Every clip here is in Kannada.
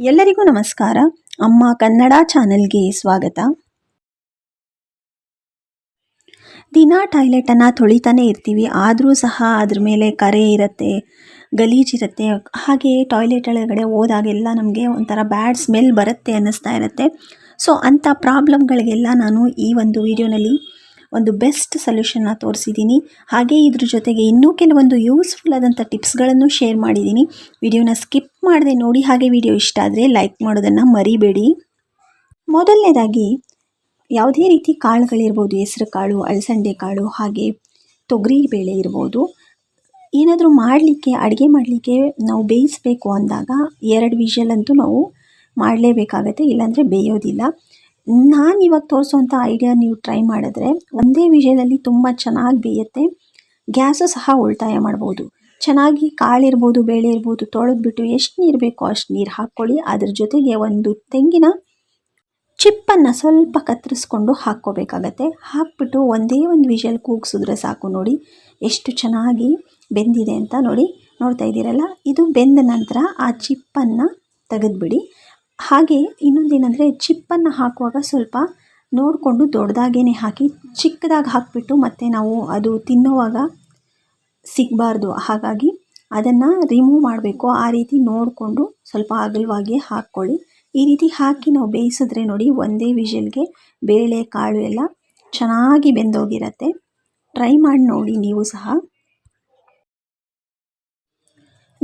ಎಲ್ಲರಿಗೂ ನಮಸ್ಕಾರ. ಅಮ್ಮ ಕನ್ನಡ ಚಾನೆಲ್ಗೆ ಸ್ವಾಗತ. ದಿನ ಟಾಯ್ಲೆಟನ್ನು ತೊಳಿತಾನೆ ಇರ್ತೀವಿ. ಆದರೂ ಸಹ ಅದ್ರ ಮೇಲೆ ಕರೆ ಇರುತ್ತೆ ಗಲೀಜಿರುತ್ತೆ ಹಾಗೆ ಟಾಯ್ಲೆಟ್ ಒಳಗಡೆ ಹೋದಾಗೆಲ್ಲ ನಮಗೆ ಒಂಥರ ಬ್ಯಾಡ್ ಸ್ಮೆಲ್ ಬರುತ್ತೆ ಅನ್ನಿಸ್ತಾ ಇರುತ್ತೆ. ಸೊ, ಅಂಥ ಪ್ರಾಬ್ಲಮ್ಗಳಿಗೆಲ್ಲ ನಾನು ಈ ಒಂದು ವಿಡಿಯೋನಲ್ಲಿ ಒಂದು ಬೆಸ್ಟ್ ಸೊಲ್ಯೂಷನ್ನ ತೋರಿಸಿದ್ದೀನಿ ಹಾಗೆ ಇದ್ರ ಜೊತೆಗೆ ಇನ್ನೂ ಕೆಲವೊಂದು ಯೂಸ್ಫುಲ್ ಆದಂಥ ಟಿಪ್ಸ್ಗಳನ್ನು ಶೇರ್ ಮಾಡಿದ್ದೀನಿ ವಿಡಿಯೋನ ಸ್ಕಿಪ್ ಮಾಡದೆ ನೋಡಿ ಹಾಗೆ ವಿಡಿಯೋ ಇಷ್ಟ ಆದರೆ ಲೈಕ್ ಮಾಡೋದನ್ನು ಮರಿಬೇಡಿ. ಮೊದಲನೇದಾಗಿ, ಯಾವುದೇ ರೀತಿ ಕಾಳುಗಳಿರ್ಬೋದು ಹೆಸರು ಕಾಳು, ಅಲಸಂದೆ ಕಾಳು, ಹಾಗೆ ತೊಗರಿ ಬೇಳೆ ಇರ್ಬೋದು, ಏನಾದರೂ ಮಾಡಲಿಕ್ಕೆ, ಅಡುಗೆ ಮಾಡಲಿಕ್ಕೆ ನಾವು ಬೇಯಿಸಬೇಕು ಅಂದಾಗ ಎರಡು ವಿಷಲಂತೂ ನಾವು ಮಾಡಲೇಬೇಕಾಗತ್ತೆ, ಇಲ್ಲಾಂದರೆ ಬೇಯೋದಿಲ್ಲ. ನಾನು ಇವಾಗ ತೋರಿಸುವಂಥ ಐಡಿಯಾ ನೀವು ಟ್ರೈ ಮಾಡಿದ್ರೆ ಒಂದೇ ವಿಷಯದಲ್ಲಿ ತುಂಬ ಚೆನ್ನಾಗಿ ಬೇಯುತ್ತೆ. ಗ್ಯಾಸು ಸಹ ಉಳಿತಾಯ ಮಾಡ್ಬೋದು. ಚೆನ್ನಾಗಿ ಕಾಳಿರ್ಬೋದು ಬೇಳೆ ಇರ್ಬೋದು ತೊಳೆದ್ಬಿಟ್ಟು ಎಷ್ಟು ನೀರು ಬೇಕೋ ಅಷ್ಟು ನೀರು ಹಾಕ್ಕೊಳ್ಳಿ. ಅದ್ರ ಜೊತೆಗೆ ಒಂದು ತೆಂಗಿನ ಚಿಪ್ಪನ್ನು ಸ್ವಲ್ಪ ಕತ್ತರಿಸ್ಕೊಂಡು ಹಾಕ್ಕೋಬೇಕಾಗತ್ತೆ. ಹಾಕ್ಬಿಟ್ಟು ಒಂದೇ ಒಂದು ವಿಷಲ್ ಕೂಗಿಸಿದ್ರೆ ಸಾಕು ನೋಡಿ. ಎಷ್ಟು ಚೆನ್ನಾಗಿ ಬೆಂದಿದೆ ಅಂತ ನೋಡಿ. ನೋಡ್ತಾ ಇದ್ದೀರಲ್ಲ? ಇದು ಬೆಂದ ನಂತರ ಆ ಚಿಪ್ಪನ್ನು ತೆಗೆದುಬಿಡಿ. ಹಾಗೆ ಇನ್ನೊಂದೇನೆಂದರೆ ಚಿಪ್ಪನ್ನು ಹಾಕುವಾಗ ಸ್ವಲ್ಪ ನೋಡಿಕೊಂಡು ದೊಡ್ಡದಾಗೇ ಹಾಕಿ ಚಿಕ್ಕದಾಗಿ ಹಾಕಿಬಿಟ್ಟು ಮತ್ತೆ ನಾವು ಅದು ತಿನ್ನುವಾಗ ಸಿಗಬಾರ್ದು. ಹಾಗಾಗಿ ಅದನ್ನು ರಿಮೂವ್ ಮಾಡಬೇಕು. ಆ ರೀತಿ ನೋಡಿಕೊಂಡು ಸ್ವಲ್ಪ ಅಗಲವಾಗಿ ಹಾಕ್ಕೊಳ್ಳಿ. ಈ ರೀತಿ ಹಾಕಿ ನಾವು ಬೇಯಿಸಿದ್ರೆ ನೋಡಿ ಒಂದೇ ವಿಷಲ್ಗೆ ಬೇಳೆ, ಕಾಳು ಎಲ್ಲ ಚೆನ್ನಾಗಿ ಬೆಂದೋಗಿರತ್ತೆ. ಟ್ರೈ ಮಾಡಿ ನೋಡಿ ನೀವು ಸಹ.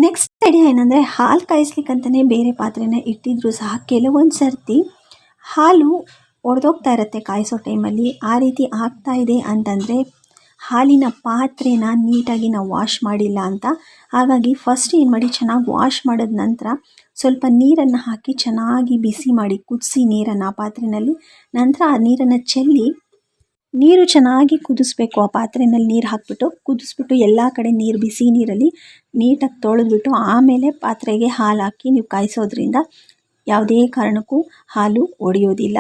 ನೆಕ್ಸ್ಟ್ ಐಡಿಯಾ ಏನಂದರೆ ಹಾಲು ಕಾಯಿಸ್ಲಿಕ್ಕಂತಲೇ ಬೇರೆ ಪಾತ್ರೆನ ಇಟ್ಟಿದ್ರೂ ಸಹ ಕೆಲವೊಂದು ಸರ್ತಿ ಹಾಲು ಒಡೆದೋಗ್ತಾ ಇರುತ್ತೆ ಕಾಯಿಸೋ ಟೈಮಲ್ಲಿ. ಆ ರೀತಿ ಆಗ್ತಾ ಇದೆ ಅಂತಂದರೆ ಹಾಲಿನ ಪಾತ್ರೆನ ನೀಟಾಗಿ ನಾವು ವಾಶ್ ಮಾಡಿಲ್ಲ ಅಂತ. ಹಾಗಾಗಿ ಫಸ್ಟ್ ಏನು ಮಾಡಿ ಚೆನ್ನಾಗಿ ವಾಶ್ ಮಾಡಿದ ನಂತರ ಸ್ವಲ್ಪ ನೀರನ್ನು ಹಾಕಿ ಚೆನ್ನಾಗಿ ಬಿಸಿ ಮಾಡಿ, ಕುದಿಸಿ ನೀರನ್ನು ಆ ಪಾತ್ರೆಯಲ್ಲಿ ನಂತರ ಆ ನೀರನ್ನು ಚೆಲ್ಲಿ ನೀರು ಚೆನ್ನಾಗಿ ಕುದಿಸ್ಬೇಕು. ಆ ಪಾತ್ರೆಯಲ್ಲಿ ನೀರು ಹಾಕಿಬಿಟ್ಟು ಕುದಿಸ್ಬಿಟ್ಟು ಎಲ್ಲ ಕಡೆ ನೀರು ಬಿಸಿ ನೀರಲ್ಲಿ ನೀಟಾಗಿ ತೊಳೆದ್ಬಿಟ್ಟು ಆಮೇಲೆ ಪಾತ್ರೆಗೆ ಹಾಲು ಹಾಕಿ ನೀವು ಕಾಯಿಸೋದ್ರಿಂದ ಯಾವುದೇ ಕಾರಣಕ್ಕೂ ಹಾಲು ಒಡೆಯೋದಿಲ್ಲ.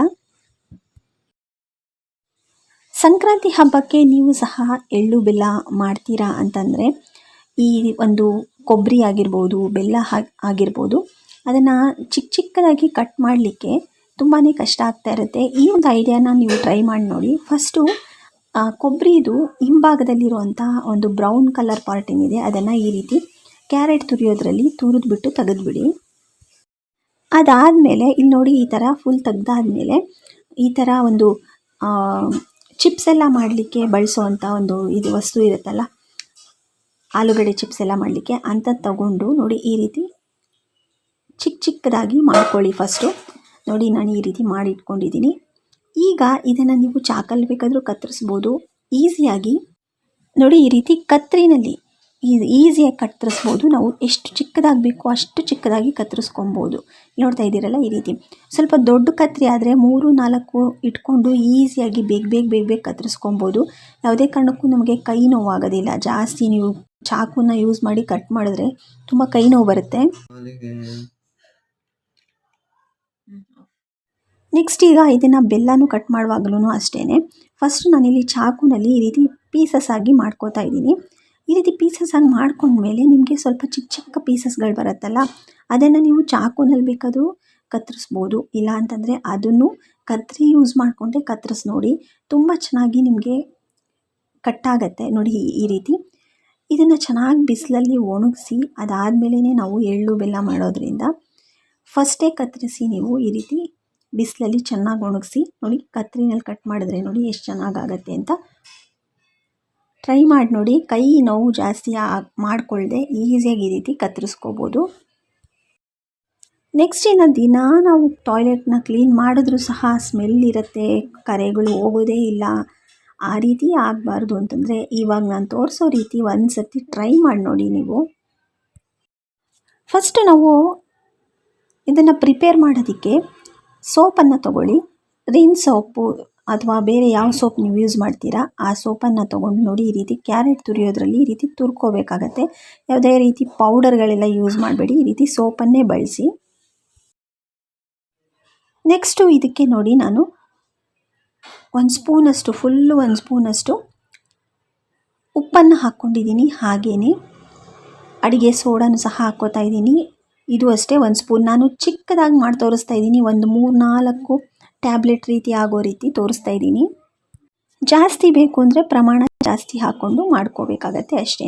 ಸಂಕ್ರಾಂತಿ ಹಬ್ಬಕ್ಕೆ ನೀವು ಸಹ ಎಳ್ಳು ಬೆಲ್ಲ ಮಾಡ್ತೀರಾ ಅಂತಂದರೆ ಈ ಒಂದು ಕೊಬ್ಬರಿ ಆಗಿರ್ಬೋದು, ಬೆಲ್ಲ ಆಗಿರ್ಬೋದು, ಅದನ್ನು ಚಿಕ್ಕ ಚಿಕ್ಕದಾಗಿ ಕಟ್ ಮಾಡಲಿಕ್ಕೆ ತುಂಬಾ ಕಷ್ಟ ಆಗ್ತಾ ಇರುತ್ತೆ. ಈ ಒಂದು ಐಡಿಯಾನ ನೀವು ಟ್ರೈ ಮಾಡಿ ನೋಡಿ. ಫಸ್ಟು ಕೊಬ್ಬರಿದು ಹಿಂಭಾಗದಲ್ಲಿರುವಂಥ ಒಂದು ಬ್ರೌನ್ ಕಲರ್ ಪಾರ್ಟ್ ಏನಿದೆ, ಅದನ್ನು ಈ ರೀತಿ ಕ್ಯಾರೆಟ್ ತುರಿಯೋದ್ರಲ್ಲಿ ತುರಿದ್ಬಿಟ್ಟು ತೆಗೆದುಬಿಡಿ. ಅದಾದಮೇಲೆ, ಇಲ್ಲಿ ನೋಡಿ ಈ ಥರ ಫುಲ್ ತೆಗ್ದಾದ್ಮೇಲೆ, ಈ ಥರ ಒಂದು ಚಿಪ್ಸ್ ಎಲ್ಲ ಮಾಡಲಿಕ್ಕೆ ಬಳಸುವಂಥ ಒಂದು ಇದು ವಸ್ತು ಇರುತ್ತಲ್ಲ, ಆಲೂಗಡ್ಡೆ ಚಿಪ್ಸ್ ಎಲ್ಲ ಮಾಡಲಿಕ್ಕೆ ಅಂಥದ್ದು ತಗೊಂಡು ನೋಡಿ ಈ ರೀತಿ ಚಿಕ್ಕ ಚಿಕ್ಕದಾಗಿ ಮಾಡ್ಕೊಳ್ಳಿ ಫಸ್ಟು ನೋಡಿ ನಾನು ಈ ರೀತಿ ಮಾಡಿ ಇಟ್ಕೊಂಡಿದ್ದೀನಿ ಈಗ ಇದನ್ನು ನೀವು ಚಾಕಲ್ಲಿ ಬೇಕಾದರೂ ಕತ್ತರಿಸ್ಬೋದು. ಈಸಿಯಾಗಿ ನೋಡಿ ಈ ರೀತಿ ಕತ್ರಿನಲ್ಲಿ ಈಸಿಯಾಗಿ ಕತ್ತರಿಸ್ಬೋದು. ನಾವು ಎಷ್ಟು ಚಿಕ್ಕದಾಗಿ ಬೇಕೋ ಅಷ್ಟು ಚಿಕ್ಕದಾಗಿ ಕತ್ತರಿಸ್ಕೊಬೋದು. ನೋಡ್ತಾ ಇದ್ದೀರಲ್ಲ ಈ ರೀತಿ. ಸ್ವಲ್ಪ ದೊಡ್ಡ ಕತ್ರಿ ಆದರೆ ಮೂರು, ನಾಲ್ಕು ಇಟ್ಕೊಂಡು ಈಸಿಯಾಗಿ ಬೇಗ ಬೇಗ ಬೇಗ ಬೇಗ ಕತ್ತರಿಸ್ಕೊಬೋದು. ಯಾವುದೇ ಕಾರಣಕ್ಕೂ ನಮಗೆ ಕೈ ನೋವಾಗೋದಿಲ್ಲ. ಜಾಸ್ತಿ ನೀವು ಚಾಕುನ ಯೂಸ್ ಮಾಡಿ ಕಟ್ ಮಾಡಿದ್ರೆ ತುಂಬ ಕೈ ನೋವು ಬರುತ್ತೆ. ನೆಕ್ಸ್ಟ್ ಈಗ ಇದನ್ನು ಬೆಲ್ಲನೂ ಕಟ್ ಮಾಡುವಾಗಲೂ ಅಷ್ಟೇ ಫಸ್ಟ್ ನಾನಿಲ್ಲಿ ಚಾಕುನಲ್ಲಿ ಈ ರೀತಿ ಪೀಸಸ್ ಆಗಿ ಮಾಡ್ಕೋತಾ ಇದ್ದೀನಿ. ಈ ರೀತಿ ಪೀಸಸ್ ಆಗಿ ಮಾಡ್ಕೊಂಡ್ಮೇಲೆ ನಿಮಗೆ ಸ್ವಲ್ಪ ಚಿಕ್ಕ ಚಿಕ್ಕ ಪೀಸಸ್ಗಳು ಬರುತ್ತಲ್ಲ, ಅದನ್ನು ನೀವು ಚಾಕುನಲ್ಲಿ ಬೇಕಾದರೂ ಕತ್ತರಿಸ್ಬೋದು. ಇಲ್ಲ ಅಂತಂದರೆ ಅದನ್ನು ಕತ್ತರಿ ಯೂಸ್ ಮಾಡಿಕೊಂಡೆ ಕತ್ತರಿಸಿ ನೋಡಿ, ತುಂಬ ಚೆನ್ನಾಗಿ ನಿಮಗೆ ಕಟ್ಟಾಗತ್ತೆ ನೋಡಿ ಈ ರೀತಿ. ಇದನ್ನು ಚೆನ್ನಾಗಿ ಬಿಸಿಲಲ್ಲಿ ಒಣಗಿಸಿ ಅದಾದಮೇಲೆ ನಾವು ಎಳ್ಳು ಬೆಲ್ಲ ಮಾಡೋದ್ರಿಂದ ಫಸ್ಟೇ ಕತ್ತರಿಸಿ ನೀವು ಈ ರೀತಿ ಬಿಸಿಲಲ್ಲಿ ಚೆನ್ನಾಗಿ ಒಣಗಿಸಿ ನೋಡಿ, ಕತ್ರಿನಲ್ಲಿ ಕಟ್ ಮಾಡಿದ್ರೆ ನೋಡಿ ಎಷ್ಟು ಚೆನ್ನಾಗಾಗತ್ತೆ ಅಂತ ಟ್ರೈ ಮಾಡಿ ನೋಡಿ. ಕೈ ನೋವು ಜಾಸ್ತಿ ಮಾಡಿಕೊಳ್ಳದೆ ಈಸಿಯಾಗಿ ಈ ರೀತಿ ಕತ್ತರಿಸ್ಕೋಬೋದು. ನೆಕ್ಸ್ಟ್ ಇನ್ನು ದಿನ ನಾವು ಟಾಯ್ಲೆಟ್ನ ಕ್ಲೀನ್ ಮಾಡಿದ್ರೂ ಸಹ ಸ್ಮೆಲ್ ಇರುತ್ತೆ, ಕರೆಗಳು ಹೋಗೋದೇ ಇಲ್ಲ. ಆ ರೀತಿ ಆಗಬಾರ್ದು ಅಂತಂದರೆ ಇವಾಗ ನಾನು ತೋರಿಸೋ ರೀತಿ ಒಂದು ಸರ್ತಿ ಟ್ರೈ ಮಾಡಿ ನೋಡಿ ನೀವು. ಫಸ್ಟು ನಾವು ಇದನ್ನು ಪ್ರಿಪೇರ್ ಮಾಡೋದಕ್ಕೆ ಸೋಪನ್ನು ತಗೊಳ್ಳಿ. ರಿನ್ ಸೋಪು ಅಥವಾ ಬೇರೆ ಯಾವ ಸೋಪ್ ನೀವು ಯೂಸ್ ಮಾಡ್ತೀರಾ, ಆ ಸೋಪನ್ನು ತೊಗೊಂಡು ನೋಡಿ ಈ ರೀತಿ ಕ್ಯಾರೆಟ್ ತುರಿಯೋದ್ರಲ್ಲಿ ಈ ರೀತಿ ತುರ್ಕೋಬೇಕಾಗತ್ತೆ. ಯಾವುದೇ ರೀತಿ ಪೌಡರ್ಗಳೆಲ್ಲ ಯೂಸ್ ಮಾಡಬೇಡಿ, ಈ ರೀತಿ ಸೋಪನ್ನೇ ಬಳಸಿ. ನೆಕ್ಸ್ಟು ಇದಕ್ಕೆ ನೋಡಿ ನಾನು ಒಂದು ಸ್ಪೂನಷ್ಟು, ಫುಲ್ಲು ಒಂದು ಸ್ಪೂನಷ್ಟು ಉಪ್ಪನ್ನು ಹಾಕ್ಕೊಂಡಿದ್ದೀನಿ ಹಾಗೇ ಅಡುಗೆ ಸೋಡಾನು ಸಹ ಹಾಕ್ಕೋತಾ ಇದ್ದೀನಿ. ಇದು ಅಷ್ಟೇ, ಒಂದು ಸ್ಪೂನ್ ನಾನು ಚಿಕ್ಕದಾಗಿ ಮಾಡಿ ತೋರಿಸ್ತಾ ಇದ್ದೀನಿ. ಒಂದು ಮೂರು, ನಾಲ್ಕು ಟ್ಯಾಬ್ಲೆಟ್ ರೀತಿ ಆಗೋ ರೀತಿ ತೋರಿಸ್ತಾ ಇದ್ದೀನಿ. ಜಾಸ್ತಿ ಬೇಕು ಅಂದರೆ ಪ್ರಮಾಣ ಜಾಸ್ತಿ ಹಾಕ್ಕೊಂಡು ಮಾಡ್ಕೋಬೇಕಾಗತ್ತೆ ಅಷ್ಟೇ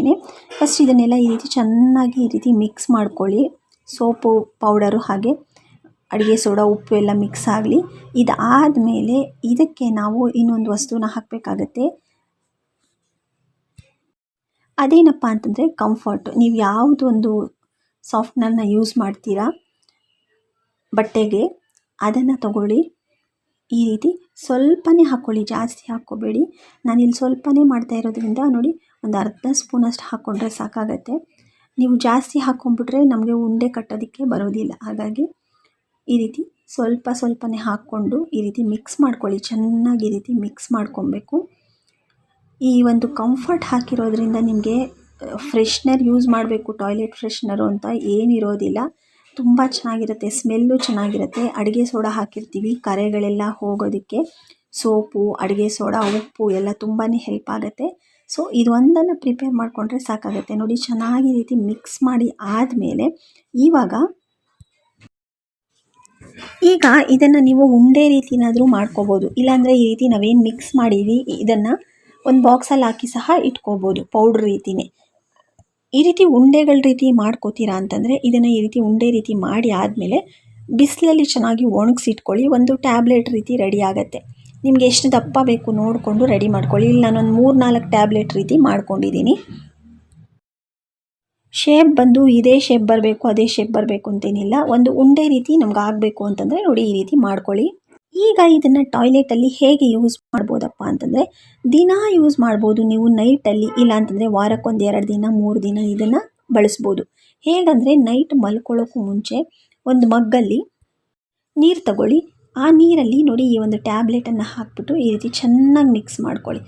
ಫಸ್ಟ್ ಇದನ್ನೆಲ್ಲ ಈ ರೀತಿ ಚೆನ್ನಾಗಿ ಈ ರೀತಿ ಮಿಕ್ಸ್ ಮಾಡ್ಕೊಳ್ಳಿ. ಸೋಪು ಪೌಡರು ಹಾಗೆ, ಅಡುಗೆ ಸೋಡಾ, ಉಪ್ಪು ಎಲ್ಲ ಮಿಕ್ಸ್ ಆಗಲಿ. ಇದಾದಮೇಲೆ ಇದಕ್ಕೆ ನಾವು ಇನ್ನೊಂದು ವಸ್ತುನ ಹಾಕಬೇಕಾಗತ್ತೆ. ಅದೇನಪ್ಪ ಅಂತಂದರೆ ಕಂಫರ್ಟ್ ನೀವು ಯಾವುದೊಂದು ಸಾಫ್ಟ್ನರ್ನ ಯೂಸ್ ಮಾಡ್ತೀರಾ? ಬಟ್ಟೆಗೆ? ಅದನ್ನು ತಗೊಳ್ಳಿ. ಈ ರೀತಿ ಸ್ವಲ್ಪನೇ ಹಾಕ್ಕೊಳ್ಳಿ ಜಾಸ್ತಿ ಹಾಕ್ಕೋಬೇಡಿ. ನಾನಿಲ್ಲಿ ಸ್ವಲ್ಪನೇ ಮಾಡ್ತಾ ಇರೋದ್ರಿಂದ ನೋಡಿ ಒಂದು ಅರ್ಧ ಸ್ಪೂನಷ್ಟು ಹಾಕ್ಕೊಂಡ್ರೆ ಸಾಕಾಗತ್ತೆ. ನೀವು ಜಾಸ್ತಿ ಹಾಕ್ಕೊಂಡ್ಬಿಟ್ರೆ ನಮಗೆ ಉಂಡೆ ಕಟ್ಟೋದಕ್ಕೆ ಬರೋದಿಲ್ಲ. ಹಾಗಾಗಿ ಈ ರೀತಿ ಸ್ವಲ್ಪ ಸ್ವಲ್ಪನೇ ಹಾಕ್ಕೊಂಡು ಈ ರೀತಿ ಮಿಕ್ಸ್ ಮಾಡ್ಕೊಳ್ಳಿ. ಚೆನ್ನಾಗಿ ಈ ರೀತಿ ಮಿಕ್ಸ್ ಮಾಡ್ಕೊಬೇಕು. ಈ ಒಂದು ಕಂಫರ್ಟ್ ಹಾಕಿರೋದ್ರಿಂದ ನಿಮಗೆ ಫ್ರೆಶ್ನರ್ ಯೂಸ್ ಮಾಡಬೇಕು, ಟಾಯ್ಲೆಟ್ ಫ್ರೆಶ್ನರು ಅಂತ ಏನಿರೋದಿಲ್ಲ. ತುಂಬ ಚೆನ್ನಾಗಿರುತ್ತೆ, ಸ್ಮೆಲ್ಲು ಚೆನ್ನಾಗಿರುತ್ತೆ. ಅಡುಗೆ ಸೋಡಾ ಹಾಕಿರ್ತೀವಿ, ಕರೆಗಳೆಲ್ಲ ಹೋಗೋದಕ್ಕೆ. ಸೋಪು, ಅಡುಗೆ ಸೋಡಾ, ಉಪ್ಪು ಎಲ್ಲ ತುಂಬಾ ಹೆಲ್ಪ್ ಆಗುತ್ತೆ. ಸೊ ಇದೊಂದನ್ನು ಪ್ರಿಪೇರ್ ಮಾಡಿಕೊಂಡ್ರೆ ಸಾಕಾಗುತ್ತೆ. ನೋಡಿ, ಚೆನ್ನಾಗಿ ರೀತಿ ಮಿಕ್ಸ್ ಮಾಡಿ ಆದಮೇಲೆ ಇವಾಗ ಈಗ ಇದನ್ನು ನೀವು ಉಂಡೆ ರೀತಿನಾದರೂ ಮಾಡ್ಕೋಬೋದು. ಇಲ್ಲಾಂದರೆ ಈ ರೀತಿ ನಾವೇನು ಮಿಕ್ಸ್ ಮಾಡೀವಿ ಇದನ್ನು ಒಂದು ಬಾಕ್ಸಲ್ಲಿ ಹಾಕಿ ಸಹ ಇಟ್ಕೋಬೋದು ಪೌಡ್ರ್ ರೀತಿಯೇ ಈ ರೀತಿ ಉಂಡೆಗಳ ರೀತಿ ಮಾಡ್ಕೋತೀರಾ ಅಂತಂದರೆ ಇದನ್ನು ಈ ರೀತಿ ಉಂಡೆ ರೀತಿ ಮಾಡಿ ಆದಮೇಲೆ ಬಿಸಿಲಲ್ಲಿ ಚೆನ್ನಾಗಿ ಒಣಗಿಸಿಟ್ಕೊಳ್ಳಿ, ಒಂದು ಟ್ಯಾಬ್ಲೆಟ್ ರೀತಿ ರೆಡಿ ಆಗುತ್ತೆ. ನಿಮಗೆ ಎಷ್ಟು ದಪ್ಪ ಬೇಕು ನೋಡಿಕೊಂಡು ರೆಡಿ ಮಾಡ್ಕೊಳ್ಳಿ. ಇಲ್ಲಿ ನಾನೊಂದು ಮೂರು ನಾಲ್ಕು ಟ್ಯಾಬ್ಲೆಟ್ ರೀತಿ ಮಾಡ್ಕೊಂಡಿದ್ದೀನಿ. ಶೇಪ್ ಬಂದು ಇದೇ ಶೇಪ್ ಬರಬೇಕು, ಅದೇ ಶೇಪ್ ಬರಬೇಕು ಅಂತೇನಿಲ್ಲ. ಒಂದು ಉಂಡೆ ರೀತಿ ನಮ್ಗೆ ಆಗಬೇಕು ಅಂತಂದರೆ ನೋಡಿ ಈ ರೀತಿ ಮಾಡ್ಕೊಳ್ಳಿ. ಈಗ ಇದನ್ನು ಟಾಯ್ಲೆಟಲ್ಲಿ ಹೇಗೆ ಯೂಸ್ ಮಾಡ್ಬೋದಪ್ಪ ಅಂತಂದರೆ, ದಿನ ಯೂಸ್ ಮಾಡ್ಬೋದು ನೀವು ನೈಟಲ್ಲಿ ಇಲ್ಲ ಅಂತಂದರೆ ವಾರಕ್ಕೊಂದು ಎರಡು ದಿನ, ಮೂರು ದಿನ ಇದನ್ನು ಬಳಸ್ಬೋದು. ಹೇಗಂದರೆ ನೈಟ್ ಮಲ್ಕೊಳ್ಳೋಕ್ಕೂ ಮುಂಚೆ ಒಂದು ಮಗ್ಗಲ್ಲಿ ನೀರು ತಗೊಳ್ಳಿ. ಆ ನೀರಲ್ಲಿ ನೋಡಿ ಈ ಒಂದು ಟ್ಯಾಬ್ಲೆಟನ್ನು ಹಾಕ್ಬಿಟ್ಟು ಈ ರೀತಿ ಚೆನ್ನಾಗಿ ಮಿಕ್ಸ್ ಮಾಡ್ಕೊಳ್ಳಿ.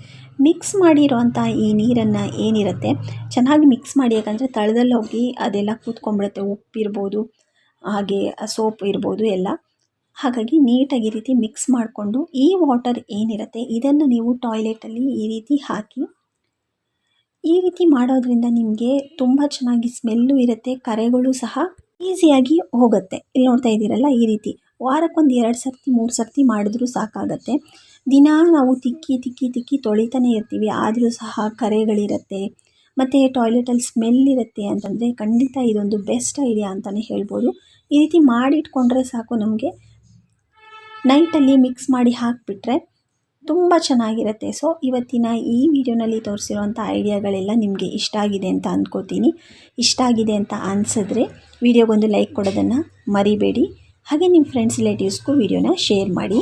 ಮಿಕ್ಸ್ ಮಾಡಿರೋಂಥ ಈ ನೀರನ್ನು ಏನಿರುತ್ತೆ? ಚೆನ್ನಾಗಿ ಮಿಕ್ಸ್ ಮಾಡಿ, ಯಾಕಂದರೆ ತಳದಲ್ಲಿ ಹೋಗಿ ಅದೆಲ್ಲ ಕೂತ್ಕೊಂಡ್ಬಿಡುತ್ತೆ ಉಪ್ಪಿರ್ಬೋದು, ಹಾಗೆ ಸೋಪ್ ಇರ್ಬೋದು, ಎಲ್ಲ. ಹಾಗಾಗಿ ನೀಟಾಗಿ ಈ ರೀತಿ ಮಿಕ್ಸ್ ಮಾಡಿಕೊಂಡು ಈ ವಾಟರ್ ಏನಿರುತ್ತೆ ಇದನ್ನು ನೀವು ಟಾಯ್ಲೆಟಲ್ಲಿ ಈ ರೀತಿ ಹಾಕಿ, ಈ ರೀತಿ ಮಾಡೋದ್ರಿಂದ ನಿಮಗೆ ತುಂಬ ಚೆನ್ನಾಗಿ ಸ್ಮೆಲ್ಲು ಇರುತ್ತೆ, ಕರೆಗಳು ಸಹ ಈಸಿಯಾಗಿ ಹೋಗುತ್ತೆ. ಇಲ್ಲಿ ನೋಡ್ತಾ ಇದ್ದೀರಲ್ಲ ಈ ರೀತಿ ವಾರಕ್ಕೊಂದು ಎರಡು ಸರ್ತಿ, ಮೂರು ಸರ್ತಿ ಮಾಡಿದ್ರೂ ಸಾಕಾಗತ್ತೆ. ದಿನ ನಾವು ತಿಕ್ಕಿ ತಿಕ್ಕಿ ತಿಕ್ಕಿ ತೊಳಿತಾನೆ ಇರ್ತೀವಿ, ಆದರೂ ಸಹ ಕರೆಗಳಿರುತ್ತೆ, ಮತ್ತು ಟಾಯ್ಲೆಟಲ್ಲಿ ಸ್ಮೆಲ್ ಇರುತ್ತೆ ಅಂತಂದರೆ ಖಂಡಿತ ಇದೊಂದು ಬೆಸ್ಟ್ ಐಡಿಯಾ ಅಂತಲೇ ಹೇಳ್ಬೋದು. ಈ ರೀತಿ ಮಾಡಿಟ್ಕೊಂಡ್ರೆ ಸಾಕು ನಮಗೆ. ನೈಟಲ್ಲಿ ಮಿಕ್ಸ್ ಮಾಡಿ ಹಾಕಿಬಿಟ್ರೆ ತುಂಬ ಚೆನ್ನಾಗಿರುತ್ತೆ. ಸೊ ಇವತ್ತಿನ ಈ ವಿಡಿಯೋನಲ್ಲಿ ತೋರಿಸಿರುವಂಥ ಐಡಿಯಾಗಳೆಲ್ಲ ನಿಮಗೆ ಇಷ್ಟ ಆಗಿದೆ ಅಂತ ಅಂದ್ಕೋತೀನಿ ಇಷ್ಟ ಆಗಿದೆ ಅಂತ ಅನಿಸಿದ್ರೆ ವಿಡಿಯೋಗೊಂದು ಲೈಕ್ ಕೊಡೋದನ್ನು ಮರಿಬೇಡಿ. ಹಾಗೆ ನಿಮ್ಮ ಫ್ರೆಂಡ್ಸ್ ರಿಲೇಟಿವ್ಸ್ಗೂ ವಿಡಿಯೋನ ಶೇರ್ ಮಾಡಿ.